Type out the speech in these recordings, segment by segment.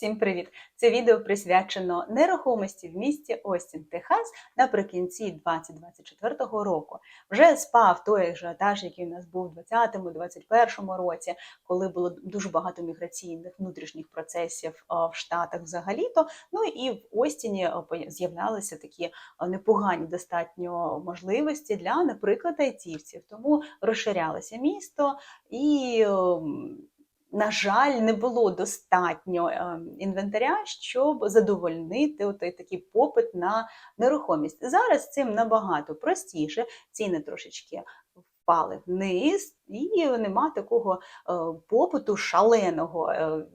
Всім привіт! Це відео присвячено нерухомості в місті Остін, Техас наприкінці 2024 року. Вже спав той ажіотаж, який у нас був у 2020-2021 році, коли було дуже багато міграційних внутрішніх процесів в Штатах взагалі-то. Ну і в Остіні з'являлися такі непогані достатньо можливості для, наприклад, айтівців. Тому розширялося місто і. На жаль, не було достатньо е, інвентаря, щоб задовольнити той такий попит на нерухомість. Зараз цим набагато простіше, ціни трошечки впали вниз, і нема такого е, попиту шаленого. е,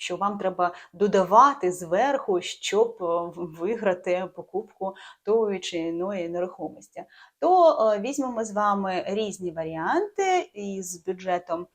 що вам треба додавати зверху, щоб виграти покупку тої чи іної нерухомості. То візьмемо з вами різні варіанти із бюджетом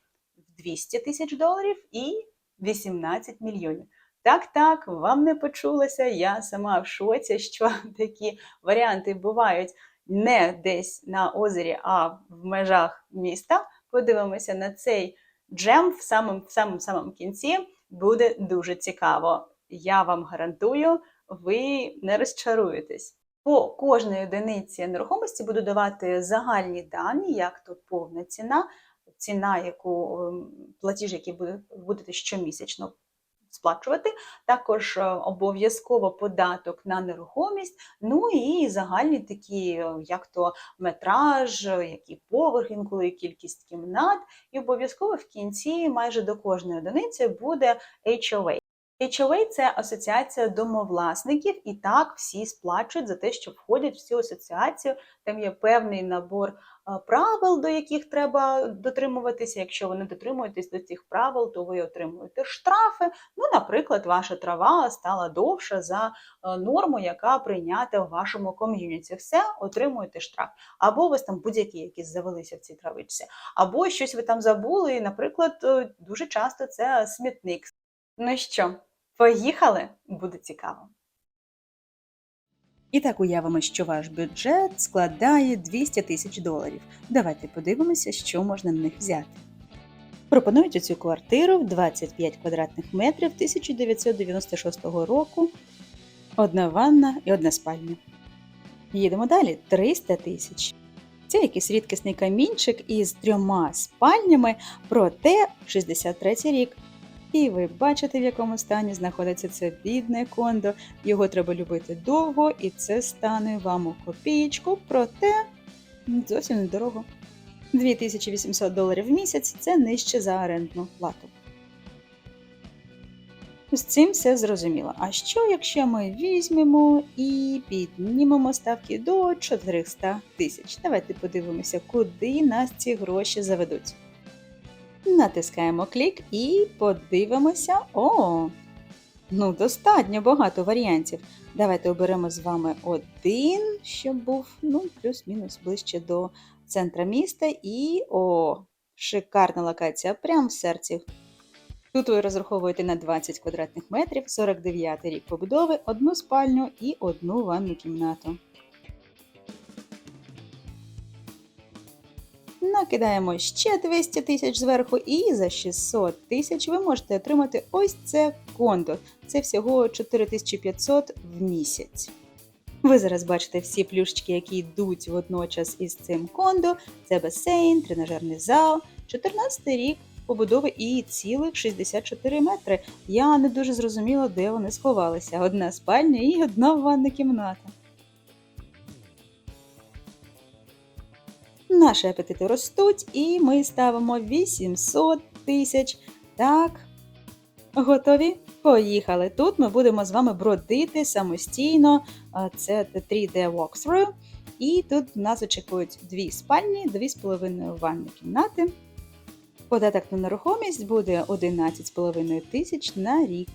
200 тисяч доларів і 18 мільйонів. Так, так, вам не почулося. Я сама в шоці, що такі варіанти бувають не десь на озері, а в межах міста. Подивимося на цей джем в самому в самому, самому кінці. Буде дуже цікаво. Я вам гарантую, ви не розчаруєтесь. По кожній одиниці нерухомості буду давати загальні дані, як тут повна ціна, ціна, яку ем, платіж, який буде- будете щомісячно сплачувати, також е, обов'язково податок на нерухомість, ну і загальні такі, е, як то метраж, які який поверх, інколи кількість кімнат, і обов'язково в кінці майже до кожної одиниці буде HOA. HOA – це асоціація домовласників, і так всі сплачують за те, що входять в цю асоціацію. Там є певний набор правил, до яких треба дотримуватися. Якщо ви не дотримуєтесь до цих правил, то ви отримуєте штрафи. Ну, наприклад, ваша трава стала довша за норму, яка прийнята в вашому ком'юніті. Все, отримуєте штраф. Або у вас там будь-які якісь завелися в цій травичці, або щось ви там забули. І, наприклад, е, дуже часто це смітник. Ну що, поїхали? Буде цікаво. І так уявимо, що ваш бюджет складає 200 тисяч доларів. Давайте подивимося, що можна на них взяти. Пропонують цю квартиру в 25 квадратних метрів 1996 року, одна ванна і одна спальня. Їдемо далі 300 тисяч. Це якийсь рідкісний камінчик із трьома спальнями, проте 63 рік. І ви бачите, в якому стані знаходиться це бідне кондо. Його треба любити довго, і це стане вам у копієчку, проте зовсім недорого. 2800 доларів в місяць це нижче за орендну плату. З цим все зрозуміло. А що, якщо ми візьмемо і піднімемо ставки до 400 тисяч? Давайте подивимося, куди нас ці гроші заведуть. Натискаємо клік і подивимося. О! Ну, достатньо багато варіантів. Давайте оберемо з вами один, щоб був ну, плюс-мінус ближче до центра міста. І о, шикарна локація прямо в серці. Тут ви розраховуєте на 20 квадратних метрів, 49 рік побудови, одну спальню і одну ванну кімнату. Накидаємо ще 200 тисяч зверху, і за 600 тисяч ви можете отримати ось це кондо. Це всього 4500 в місяць. Ви зараз бачите всі плюшечки, які йдуть водночас із цим кондо. Це басейн, тренажерний зал, 14 рік побудови і цілих 64 метри. Я не дуже зрозуміла, де вони сховалися. Одна спальня і одна ванна кімната. Наші апетити ростуть, і ми ставимо 800 тисяч. Так, готові? Поїхали. Тут ми будемо з вами бродити самостійно. Це 3D walkthrough. І тут нас очікують дві спальні, дві з половиною ванні кімнати. Податок на нерухомість буде 11,5 тисяч на рік.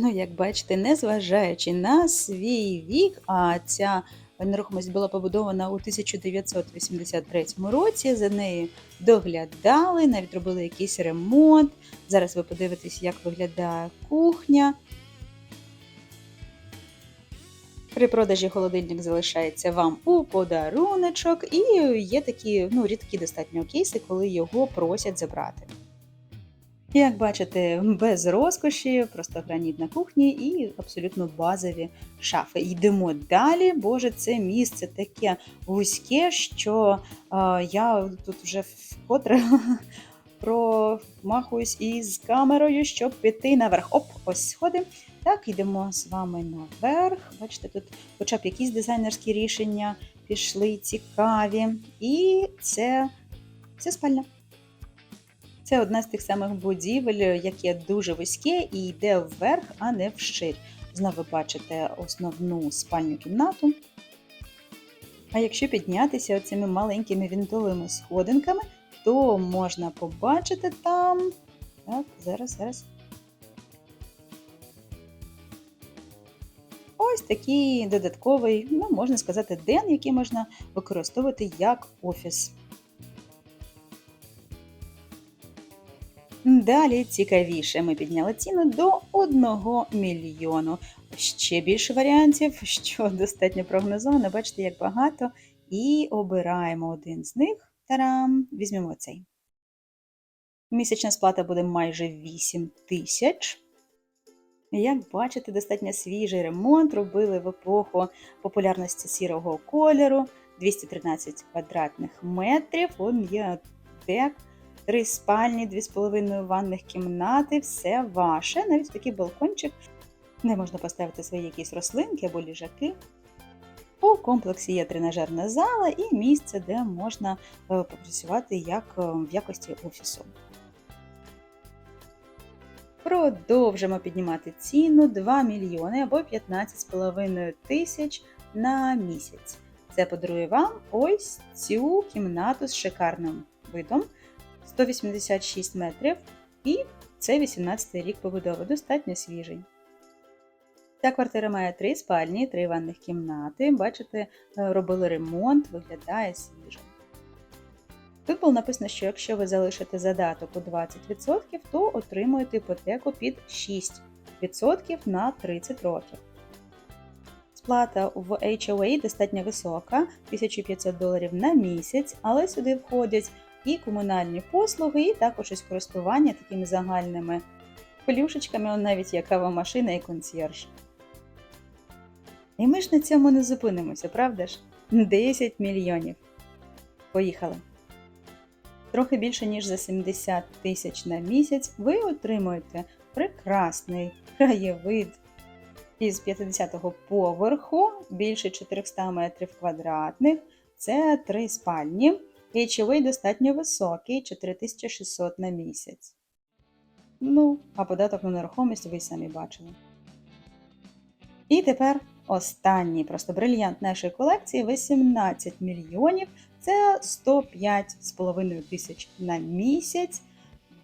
Ну, як бачите, незважаючи на свій вік, а ця нерухомість була побудована у 1983 році, за нею доглядали, навіть робили якийсь ремонт. Зараз ви подивитесь, як виглядає кухня. При продажі холодильник залишається вам у подаруночок, і є такі ну, рідкі достатньо кейси, коли його просять забрати. Як бачите, без розкоші, просто граніт на кухні і абсолютно базові шафи. Йдемо далі. Боже, це місце таке вузьке, що е, я тут вже вкотре промахуюсь із камерою, щоб піти наверх. Оп, ось сходи. Так, йдемо з вами наверх. Бачите, тут хоча б якісь дизайнерські рішення пішли цікаві. І це, це спальня. Це одна з тих самих будівель, яке дуже вузьке і йде вверх, а не вширь. Знову ви бачите основну спальню кімнату. А якщо піднятися цими маленькими вінтовими сходинками, то можна побачити там. Так, зараз, зараз. Ось такий додатковий, ну, можна сказати, ден, який можна використовувати як офіс. Далі цікавіше, ми підняли ціну до 1 мільйону. Ще більше варіантів, що достатньо прогнозовано, бачите, як багато. І обираємо один з них. Тарам! Візьмемо цей. Місячна сплата буде майже 8 тисяч. Як бачите, достатньо свіжий ремонт робили в епоху популярності сірого кольору, 213 квадратних метрів. Он є дек, три спальні, дві з половиною ванних кімнати, все ваше, навіть такий балкончик, де можна поставити свої якісь рослинки або ліжаки. У комплексі є тренажерна зала і місце, де можна е, попрацювати як е, в якості офісу. Продовжимо піднімати ціну 2 мільйони або 15,5 тисяч на місяць. Це подарує вам ось цю кімнату з шикарним видом 186 метрів, і це 18 рік побудови, достатньо свіжий. Ця квартира має три спальні, три ванних кімнати. Бачите, робили ремонт, виглядає свіжо. Тут було написано, що якщо ви залишите задаток у 20%, то отримуєте іпотеку під 6% на 30 років. Сплата в HOA достатньо висока 1500 доларів на місяць, але сюди входять і комунальні послуги, і також із користування такими загальними плюшечками, навіть є кава машина і консьєрж. І ми ж на цьому не зупинимося, правда ж? 10 мільйонів. Поїхали! Трохи більше, ніж за 70 тисяч на місяць, ви отримуєте прекрасний краєвид із 50-го поверху, більше 400 метрів квадратних. Це три спальні. HOA достатньо високий 4600 на місяць. Ну, а податок на нерухомість ви самі бачили. І тепер останній просто брильянт нашої колекції 18 мільйонів. Це 105,5 тисяч на місяць.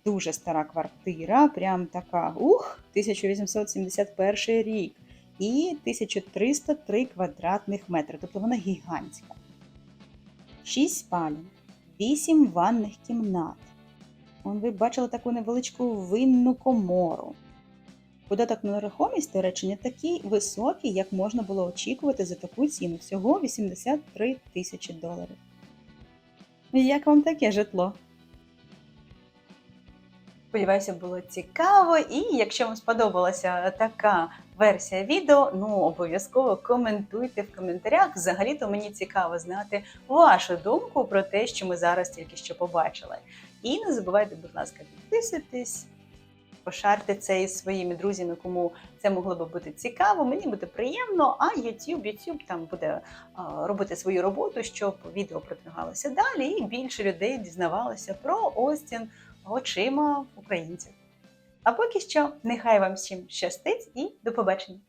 Дуже стара квартира, прям така ух, 1871 рік. І 1303 квадратних метри, тобто вона гігантська. 6 спалень, 8 ванних кімнат. Вон ви бачили таку невеличку винну комору. Податок на нерухомість, до речі, не такий високий, як можна було очікувати за таку ціну. Всього 83 тисячі доларів. Як вам таке житло? Сподіваюся, було цікаво. І якщо вам сподобалася така версія відео, ну обов'язково коментуйте в коментарях. Взагалі-то мені цікаво знати вашу думку про те, що ми зараз тільки що побачили. І не забувайте, будь ласка, підписуйтесь, пошарте це із своїми друзями, кому це могло би бути цікаво. Мені буде приємно, а YouTube, YouTube там буде робити свою роботу, щоб відео продвигалося далі, і більше людей дізнавалося про Остін очима українців. А поки що, нехай вам всім щастить і до побачення!